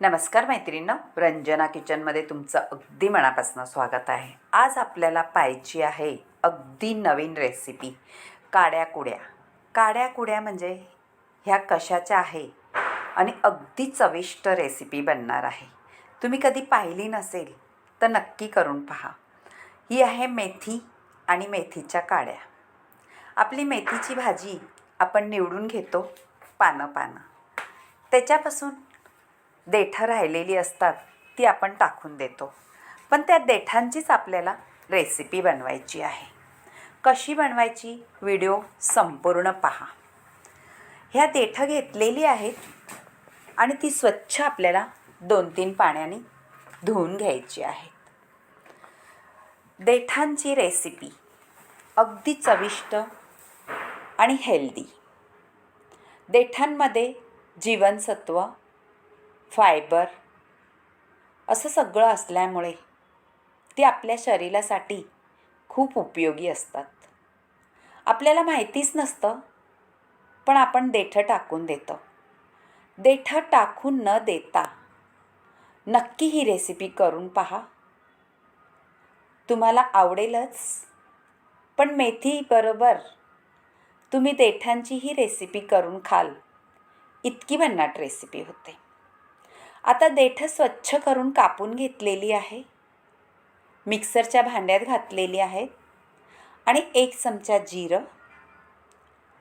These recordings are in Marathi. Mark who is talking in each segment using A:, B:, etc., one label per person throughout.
A: नमस्कार मैत्रिणींनो रंजना किचनमध्ये तुमचं अगदी मनापासून स्वागत आहे. आज आपल्याला पाहायची आहे अगदी नवीन रेसिपी काड्या कुड्या. काड्या कुड्या म्हणजे ह्या कशाच्या आहे आणि अगदी चविष्ट रेसिपी बनणार आहे. तुम्ही कधी पाहिली नसेल तर नक्की करून पहा. ही आहे मेथी आणि मेथीच्या काड्या. आपली मेथीची भाजी आपण निवडून घेतो पानं पानं त्याच्यापासून देठं राहिलेली असतात ती आपण टाकून देतो. पण त्या देठांचीच आपल्याला रेसिपी बनवायची आहे. कशी बनवायची? व्हिडिओ संपूर्ण पहा. ह्या देठं घेतलेली आहेत आणि ती स्वच्छ आपल्याला दोन तीन पाण्याने धुवून घ्यायची आहेत देठांची रेसिपी अगदी चविष्ट आणि हेल्दी देठांमध्ये जीवनसत्व फायबर असं सगळं असल्यामुळे ती आपल्या शरीरासाठी खूप उपयोगी असतात. आपल्याला माहितीच नसतं पण आपण देठं टाकून देतो. देठं टाकून न देता नक्की ही रेसिपी करून पहा. तुम्हाला आवडेलच पण मेथीबरोबर तुम्ही देठांची ही रेसिपी करून खाल. इतकी भन्नाट रेसिपी होते. आता देठं स्वच्छ करून कापून घेतलेली आहे. मिक्सरच्या भांड्यात घातलेली आहेत. आणि एक चमचा जिरं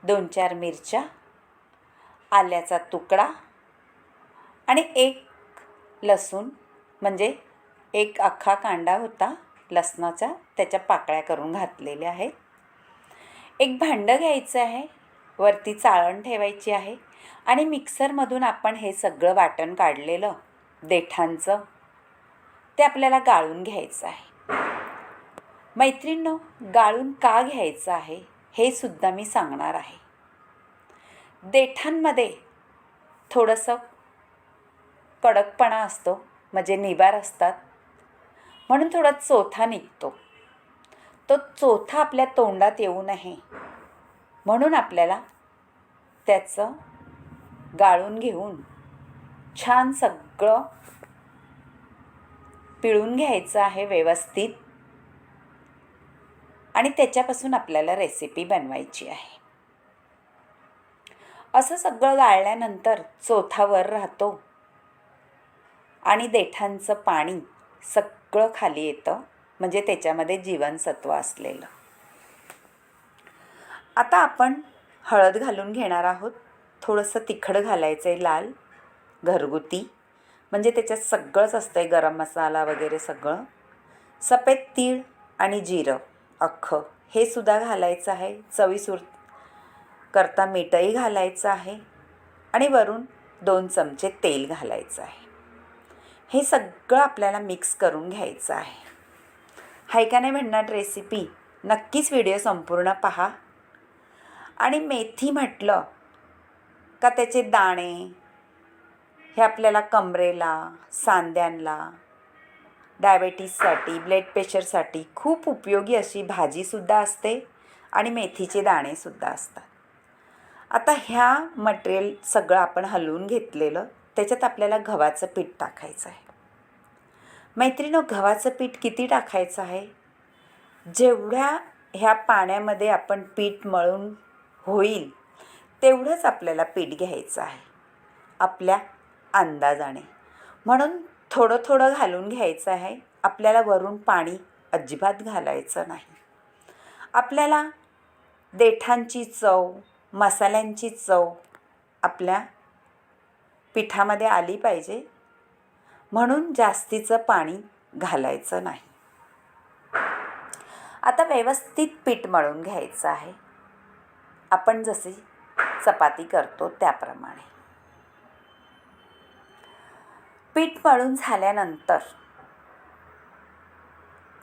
A: दोन चार मिरच्या आल्याचा तुकडा आणि एक लसूण म्हणजे एक अख्खा कांदा होता लसणाचा त्याच्या पाकळ्या करून घातलेल्या आहेत. एक भांडं घ्यायचं आहे. वरती चाळण ठेवायची आहे. आणि मिक्सरमधून आपण हे सगळं वाटण काढलेलं देठांचं ते आपल्याला गाळून घ्यायचं आहे. मैत्रिणींनो गाळून का घ्यायचं आहे हे सुद्धा मी सांगणार आहे. देठांमध्ये थोडंसं कडकपणा असतो म्हणजे निबार असतात. म्हणून थोडा चोथा निघतो. तो चोथा आपल्या तोंडात येऊ नये. म्हणून आपल्याला त्याचं गाळून घेऊन छान सगळं पिळून घ्यायचं आहे व्यवस्थित. आणि त्याच्यापासून आपल्याला रेसिपी बनवायची आहे. असं सगळं गाळल्यानंतर चोथावर राहतो. आणि देठांचं पाणी सगळं खाली येतं. म्हणजे त्याच्यामध्ये जीवनसत्व असलेलं. आता आपण हळद घालून घेणार आहोत. थोडंसं तिखट घालायचं आहे लाल घरगुती. म्हणजे त्याच्यात सगळंच असतं आहे गरम मसाला वगैरे सगळं. सफेद तीळ आणि जिरं अख्खं. हे सुद्धा घालायचं आहे. चवीसूर करता मीठही घालायचं आहे. आणि वरून दोन चमचे तेल घालायचं आहे. हे सगळं आपल्याला मिक्स करून घ्यायचं आहे. हाय का नाही म्हणणार रेसिपी? नक्कीच व्हिडिओ संपूर्ण पहा. आणि मेथी म्हटलं का त्याचे दाणे हे आपल्याला कमरेला सांद्यांना डायबेटीससाठी ब्लड प्रेशरसाठी खूप उपयोगी अशी भाजीसुद्धा असते आणि मेथीचे दाणेसुद्धा असतात. आता ह्या मटेरियल सगळं आपण हलवून घेतलेलं त्याच्यात आपल्याला गव्हाचं पीठ टाकायचं आहे. मैत्रिणो गव्हाचं पीठ किती टाकायचं आहे? जेवढ्या ह्या पाण्यामध्ये आपण पीठ मळून होईल तेवढंच आपल्याला पीठ घ्यायचं आहे. आपल्या अंदाजाने. म्हणून थोडं थोडं घालून घ्यायचं आहे. आपल्याला वरून पाणी अजिबात घालायचं नाही. आपल्याला देठांची चव मसाल्यांची चव आपल्या पिठामध्ये आली पाहिजे. म्हणून जास्तीचं पाणी घालायचं नाही. आता व्यवस्थित पीठ मळून घ्यायचं आहे. आपण जसे चपाती करतो त्याप्रमाणे. पीठ मळून झाल्यानंतर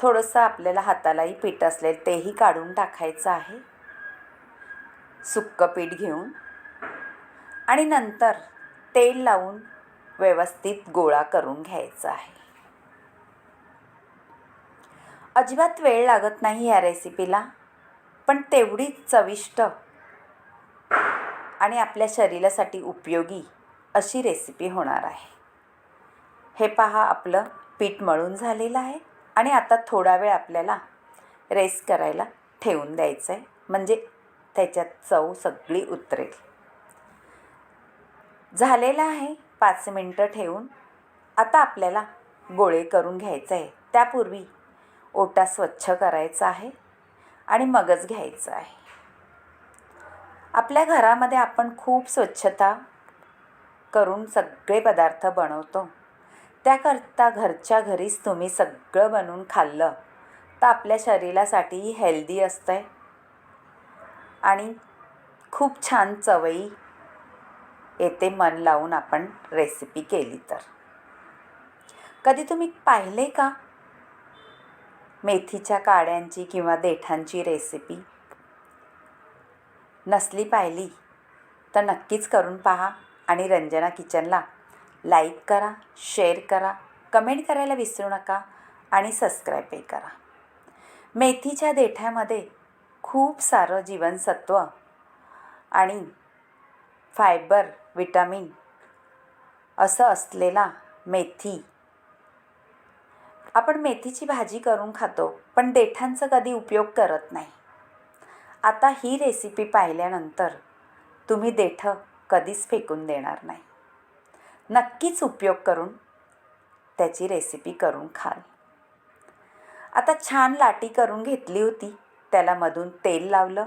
A: थोडंसं आपल्याला हातालाही पीठ असलेलं तेही काढून टाकायचं आहे. सुक्कं पीठ घेऊन आणि नंतर तेल लावून व्यवस्थित गोळा करून घ्यायचा आहे. अजिबात वेळ लागत नाही या रेसिपीला पण तेवढीच चविष्ट आणि आपल्या शरीरासाठी उपयोगी अशी रेसिपी होणार आहे. हे पहा आपलं पीठ मळून झालेलं आहे आणि आता थोडा वेळ आपल्याला रेस करायला ठेवून द्यायचं आहे म्हणजे त्याच्यात चव सगळी उतरेल. झालेलं आहे पाच मिनटं ठेवून. आता आपल्याला गोळे करून घ्यायचं आहे त्यापूर्वी ओटा स्वच्छ करायचा आहे आणि मगच घ्यायचं आहे. आपल्या घरामध्ये आपण खूप स्वच्छता करून सगळे पदार्थ बनवतो. त्याकरता घरच्या घरीच तुम्ही सगळं बनवून खाल्लं तर आपल्या शरीरासाठीही हेल्दी असतं आहे आणि खूप छान चवई येते मन लावून आपण रेसिपी केली तर. कधी तुम्ही पाहिले का? मेथीच्या काड्यांची किंवा देठांची रेसिपी नसली पाहिली तर नक्कीच करून पहा आणि रंजना किचनला लाईक करा शेअर करा कमेंट करायला विसरू नका आणि सबस्क्राईबही करा. मेथीच्या देठ्यामध्ये खूप सारं जीवनसत्व आणि फायबर विटामिन असं असलेला मेथी. आपण मेथीची भाजी करून खातो पण देठांचा कधी उपयोग करत नाही. आता ही रेसिपी पाहिल्यानंतर तुम्ही देठं कधीच फेकून देणार नाही. नक्कीच उपयोग करून त्याची रेसिपी करून खाल. आता छान लाटी करून घेतली होती. त्याला मधून तेल लावलं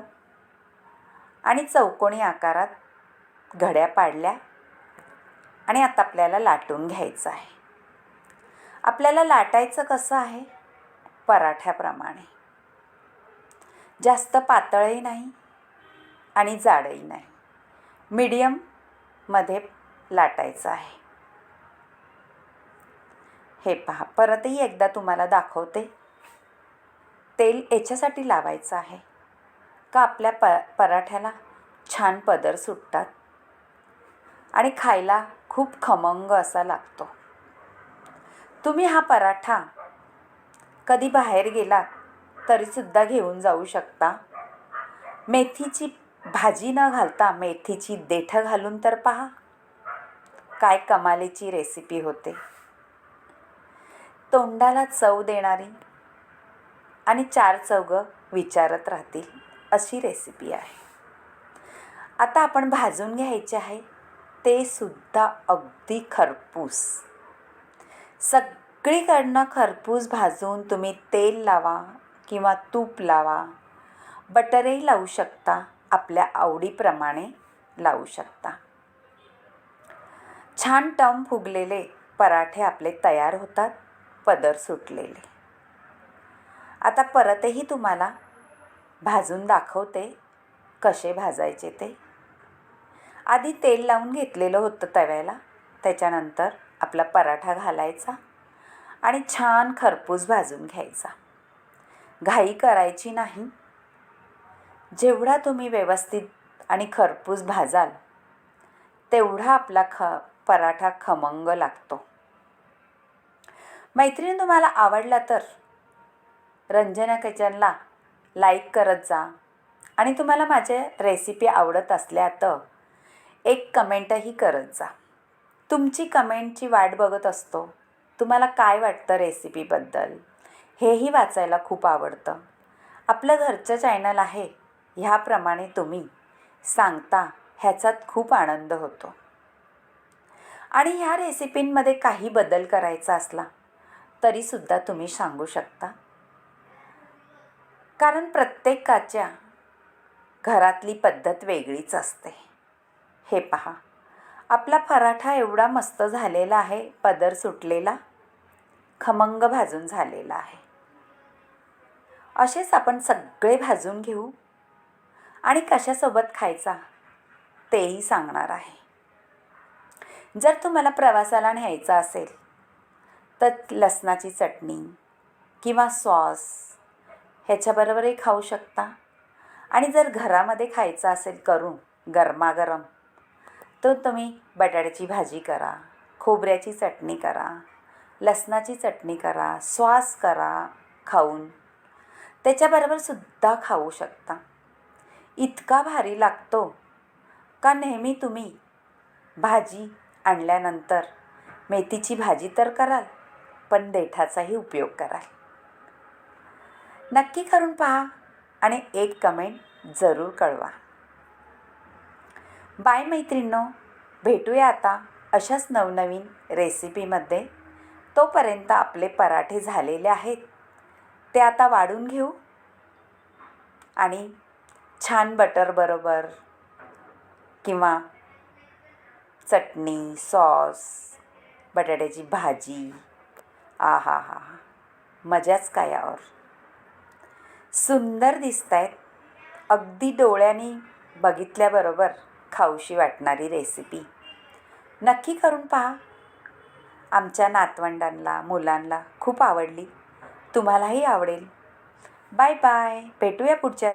A: आणि चौकोनी आकारात घड्या पाडल्या आणि आता आपल्याला लाटून घ्यायचं आहे. आपल्याला लाटायचं कसं आहे? पराठ्याप्रमाणे. जास्त पातळही नाही आणि जाडही नाही. मीडियममध्ये लाटायचं आहे. हे पहा परतही एकदा तुम्हाला दाखवते. तेल याच्यासाठी लावायचं आहे. का आपल्या प पराठ्याला छान पदर सुटतात? आणि खायला खूप खमंग असा लागतो. तुम्ही हा पराठा कधी बाहेर गेलात तरीसुद्धा घेऊन जाऊ शकता. मेथीची भाजी न घालता मेथीची देठं घालून तर पहा. काय कमालीची रेसिपी होते. तोंडाला चव देणारी आणि चार चौघं विचारत राहतील अशी रेसिपी आहे. आता आपण भाजून घ्यायचे आहे. ते सुद्धा अगदी खरपूस. सगळीकडनं खरपूस भाजून तुम्ही तेल लावा किंवा तूप लावा. बटरही लावू शकता. आपल्या आवडीप्रमाणे लावू शकता. छान टम फुगलेले पराठे आपले तयार होतात. पदर सुटलेले. आता परतही तुम्हाला भाजून दाखवते. कसे भाजायचे ते. आधी तेल लावून घेतलेलं होतं तव्याला. त्याच्यानंतर आपला पराठा घालायचा आणि छान खरपूस भाजून घ्यायचा. घाई करायची नाही. जेवढा तुम्ही व्यवस्थित आणि खरपूस भाजाल तेवढा आपला ख पराठा खमंग लागतो. मैत्रीण तुम्हाला आवडला तर रंजना किचनला लाईक करत जा. आणि तुम्हाला माझे रेसिपी आवडत असल्या तर एक कमेंटही करत जा. तुमची कमेंटची वाट बघत असतो. तुम्हाला काय वाटतं रेसिपीबद्दल हेही वाचायला खूप आवडतं. आपलं घरचं चॅनल आहे ह्याप्रमाणे तुम्ही सांगता ह्याचात खूप आनंद होतो. आणि ह्या रेसिपींमध्ये काही बदल करायचा असला तरीसुद्धा तुम्ही सांगू शकता. कारण प्रत्येकाच्या घरातली पद्धत वेगळीच असते. हे पहा आपला पराठा एवढा मस्त झालेला आहे पदर सुटलेला खमंग भाजून झालेला आहे. असेच आपण सगळे भाजून घेऊ. आणि कशासोबत खायचा? तेही सांगणार आहे. जर तुम्हाला प्रवासाला न्यायचा असेल तर लसणाची चटणी किंवा सॉस ह्याच्याबरोबरही खाऊ शकता. आणि जर घरामध्ये खायचं असेल करून गरमागरम तर तुम्ही बटाट्याची भाजी करा खोबऱ्याची चटणी करा लसणाची चटणी करा सॉस करा खाऊन त्याच्याबरोबर सुद्धा खाऊ शकता. इतका भारी लागतो का नेहमी तुम्ही भाजी आणल्यानंतर? मेथीची भाजी तर कराल पण देठाचाही उपयोग कराल. नक्की करून पहा आणि एक कमेंट जरूर कळवा. बाय मैत्रिणींनो भेटूया आता अशाच नवनवीन रेसिपीमध्ये तोपर्यंत आपले पराठे झालेले आहेत. ते आता वाढून घेऊ. आणि छान बटर बरोबर किंवा चटणी सॉस बटाट्याची भाजी. आ हा हा हा मजाच काय यावर सुंदर दिसत आहेत अगदी डोळ्यांनी बघितल्याबरोबर खाऊशी वाटणारी रेसिपी नक्की करून पहा. आमच्या नातवंडांना मुलांना खूप आवडली. तुम्हालाही आवडेल. Bye bye. भेटूया पुढच्या